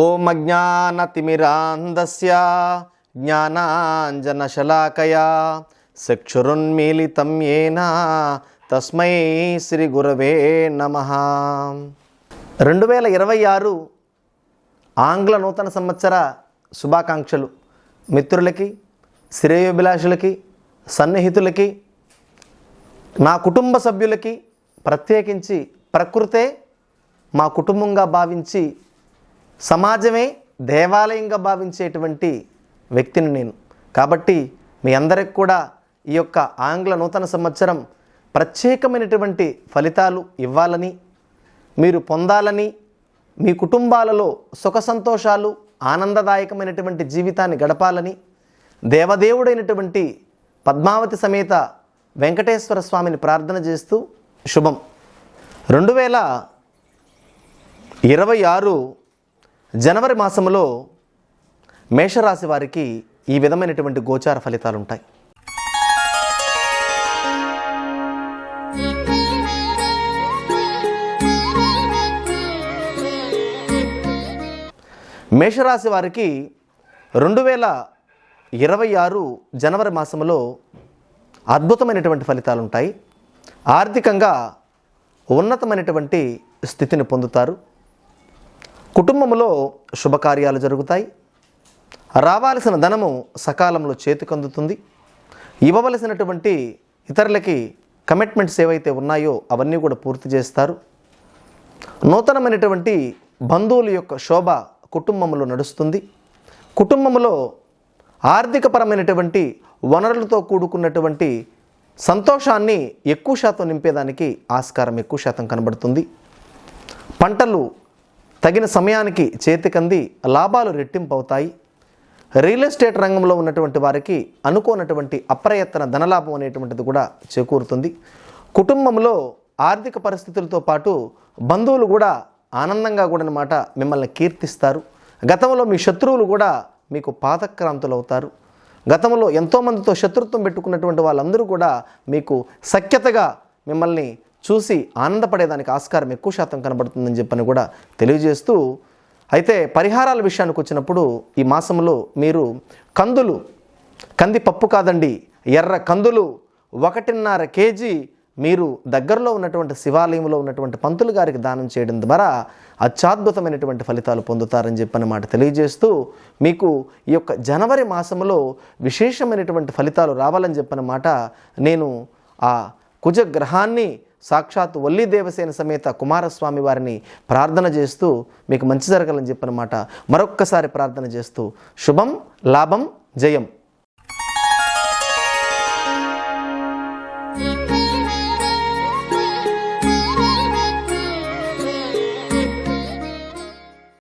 ఓం అజ్ఞానతిమిరాంధస్య జ్ఞానాంజనశలాకయా చక్షురున్మీలితం ఏన తస్మై శ్రీ గురవే నమ. రెండు వేల ఇరవై ఆరు ఆంగ్ల నూతన సంవత్సర శుభాకాంక్షలు. మిత్రులకి శ్రేయోభిలాషులకి సన్నిహితులకి నా కుటుంబ సభ్యులకి ప్రత్యేకించి ప్రకృతే మా కుటుంబంగా భావించి సమాజమే దేవాలయంగా భావించేటువంటి వ్యక్తిని నేను. కాబట్టి మీ అందరికి కూడా ఈ యొక్క ఆంగ్ల నూతన సంవత్సరం ప్రత్యేకమైనటువంటి ఫలితాలు ఇవ్వాలని మీరు పొందాలని మీ కుటుంబాలలో సుఖ సంతోషాలు ఆనందదాయకమైనటువంటి జీవితాన్ని గడపాలని దేవదేవుడైనటువంటి పద్మావతి సమేత వెంకటేశ్వర స్వామిని ప్రార్థన చేస్తూ శుభం. రెండు వేల ఇరవై ఆరు జనవరి మాసంలో మేషరాశి వారికి ఈ విధమైనటువంటి గోచార ఫలితాలు ఉంటాయి మేషరాశి వారికి రెండు వేల ఇరవై ఆరు జనవరి మాసంలో అద్భుతమైనటువంటి ఫలితాలు ఉంటాయి ఆర్థికంగా ఉన్నతమైనటువంటి స్థితిని పొందుతారు. కుటుంబంలో శుభకార్యాలు జరుగుతాయి. రావాల్సిన ధనము సకాలంలో చేతికందుతుంది. ఇవ్వవలసినటువంటి ఇతరులకి కమిట్మెంట్స్ ఏవైతే ఉన్నాయో అవన్నీ కూడా పూర్తి చేస్తారు. నూతనమైనటువంటి బంధువుల యొక్క శోభ కుటుంబంలో నడుస్తుంది. కుటుంబంలో ఆర్థికపరమైనటువంటి వనరులతో కూడుకున్నటువంటి సంతోషాన్ని ఎక్కువ శాతం నింపేదానికి ఆస్కారం ఎక్కువ శాతం కనబడుతుంది. పంటలు తగిన సమయానికి చేతికంది లాభాలు రెట్టింపు అవుతాయి రియల్ ఎస్టేట్ రంగంలో ఉన్నటువంటి వారికి అనుకోనటువంటి అప్రయత్న ధనలాభం అనేటువంటిది కూడా చేకూరుతుంది. కుటుంబంలో ఆర్థిక పరిస్థితులతో పాటు బంధువులు కూడా ఆనందంగా కూడా అనమాట మిమ్మల్ని కీర్తిస్తారు. గతంలో మీ శత్రువులు కూడా మీకు పాతక్రాంతులు అవుతారు గతంలో ఎంతోమందితో శత్రుత్వం పెట్టుకున్నటువంటి వాళ్ళందరూ కూడా మీకు సఖ్యతగా మిమ్మల్ని చూసి ఆనందపడేదానికి ఆస్కారం ఎక్కువ శాతం కనబడుతుందని చెప్పని కూడా తెలియజేస్తూ అయితే పరిహారాల విషయానికి వచ్చినప్పుడు ఈ మాసంలో మీరు కందులు కంది పప్పు కాదండి ఎర్ర కందులు ఒకటిన్నర కేజీ మీరు దగ్గరలో ఉన్నటువంటి శివాలయంలో ఉన్నటువంటి పంతులు గారికి దానం చేయడం ద్వారా అత్యాద్భుతమైనటువంటి ఫలితాలు పొందుతారని చెప్పిన మాట తెలియజేస్తూ మీకు ఈ యొక్క జనవరి మాసంలో విశేషమైనటువంటి ఫలితాలు రావాలని చెప్పిన మాట నేను ఆ కుజగ్రహాన్ని సాక్షాత్ వల్లి దేవసేన సమేత కుమారస్వామి వారిని ప్రార్థన చేస్తూ మీకు మంచి జరగాలని చెప్పనమాట మరొక్కసారి ప్రార్థన చేస్తూ శుభం లాభం జయం.